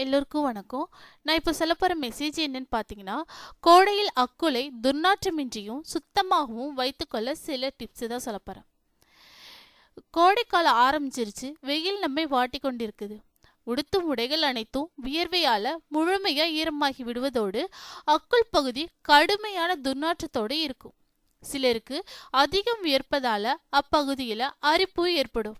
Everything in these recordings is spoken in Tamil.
எல்லோருக்கும் வணக்கம். நான் இப்போ சொல்ல போகிற மெசேஜ் என்னன்னு பார்த்தீங்கன்னா கோடையில் அக்குலை துர்நாற்றமின்றியும் சுத்தமாகவும் வைத்துக்கொள்ள சில டிப்ஸ் தான் சொல்ல போகிறேன் கோடைக்காலம் ஆரம்பிச்சிருச்சு வெயில் நம்மை வாட்டி கொண்டிருக்குது. உடுத்தும் உடைகள் அனைத்தும் வியர்வையால் முழுமையாக ஈரமாகி விடுவதோடு அக்குள் பகுதி கடுமையான துர்நாற்றத்தோடு இருக்கும். சிலருக்கு அதிகம் வியர்ப்பதால் அப்பகுதியில் அரிப்பு ஏற்படும்.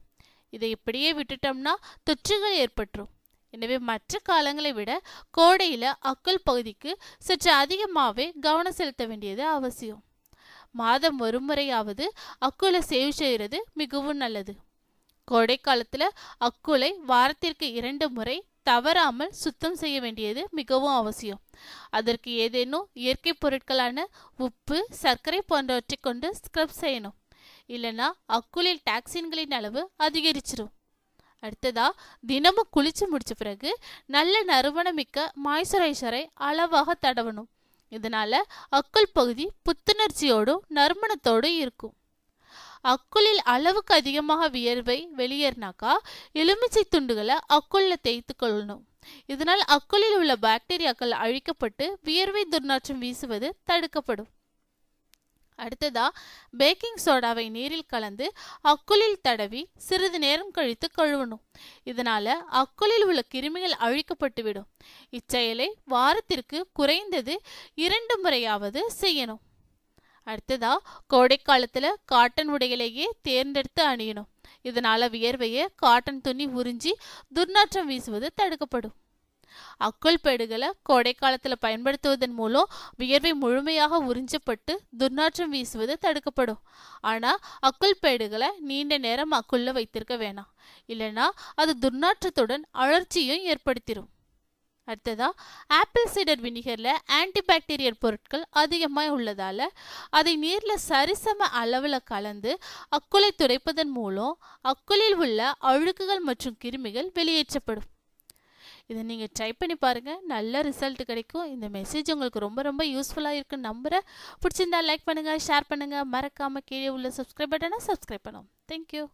இதை இப்படியே விட்டுட்டோம்னா தொற்றுகள் ஏற்பட்டுரும். எனவே மற்ற காலங்களை விட கோடையில் அக்குள் பகுதிக்கு சற்று அதிகமாகவே கவனம் செலுத்த வேண்டியது அவசியம். மாதம் ஒரு முறையாவது அக்குளை சேவ் செய்கிறது மிகவும் நல்லது. கோடை காலத்தில் அக்குளை வாரத்திற்கு இரண்டு முறை தவறாமல் சுத்தம் செய்ய வேண்டியது மிகவும் அவசியம். அதற்கு ஏதேனும் இயற்கை பொருட்களான உப்பு சர்க்கரை போன்றவற்றை கொண்டு ஸ்க்ரப் செய்யணும். இல்லைன்னா அக்குளில் டாக்ஸின்களின் அளவு அதிகரிச்சிடும் அடுத்ததா தினமும் குளிச்சு முடிச்ச பிறகு நல்ல நறுமணமிக்க மாய்ஸ்சரைசரை அளவாக தடவணும். இதனால அக்குள் பகுதி புத்துணர்ச்சியோடும் நறுமணத்தோடும் இருக்கும். அக்குளில் அளவுக்கு அதிகமாக வியர்வை வெளியேறினாக்கா எலுமிச்சை துண்டுகளை அக்குள்ள தேய்த்து கொள்ளணும். இதனால் அக்குளில் உள்ள பாக்டீரியாக்கள் அழிக்கப்பட்டு வியர்வை துர்நாற்றம் வீசுவது தடுக்கப்படும். அடுத்ததா பேக்கிங் சோடாவை நீரில் கலந்து அக்குளில் தடவி சிறிது நேரம் கழித்து கழுவணும். இதனால அக்குளில் உள்ள கிருமிகள் அழிக்கப்பட்டுவிடும் இச்செயலை வாரத்திற்கு குறைந்தது இரண்டு முறையாவது செய்யணும். அடுத்ததா கோடைக்காலத்துல காட்டன் உடைகளையே தேர்ந்தெடுத்து அணியணும். இதனால வியர்வையை காட்டன் துணி உறிஞ்சி துர்நாற்றம் வீசுவது தடுக்கப்படும். அக்குள் பேடுகளை கோடை காலத்தில் பயன்படுத்துவதன் மூலம் வியர்வை முழுமையாக உறிஞ்சப்பட்டு துர்நாற்றம் வீசுவது தடுக்கப்படும். ஆனால் அக்குள் பேடுகளை நீண்ட நேரம் அக்குள்ள வைத்திருக்க வேணாம். இல்லைனா அது துர்நாற்றத்துடன் அழற்சியும் ஏற்படுத்திடும் அடுத்ததா ஆப்பிள் சைடர் வினிகரில் ஆன்டிபாக்டீரியல் பொருட்கள் அதிகமாக உள்ளதால் அதை நீரில் சரிசம அளவில் கலந்து அக்குலை துடைப்பதன் மூலம் அக்குளில் உள்ள அழுக்குகள் மற்றும் கிருமிகள் வெளியேற்றப்படும். இதை நீங்கள் ட்ரை பண்ணி பாருங்கள் நல்ல ரிசல்ட் கிடைக்கும். இந்த மெசேஜ் உங்களுக்கு ரொம்ப ரொம்ப யூஸ்ஃபுல்லாக இருக்குன்னு நம்புகிறேன் பிடிச்சிருந்தா லைக் பண்ணுங்கள் ஷேர் பண்ணுங்கள் மறக்காமல் கீழே உள்ள சப்ஸ்கிரைப் பட்டனை சப்ஸ்கிரைப் பண்ணும் தேங்க்யூ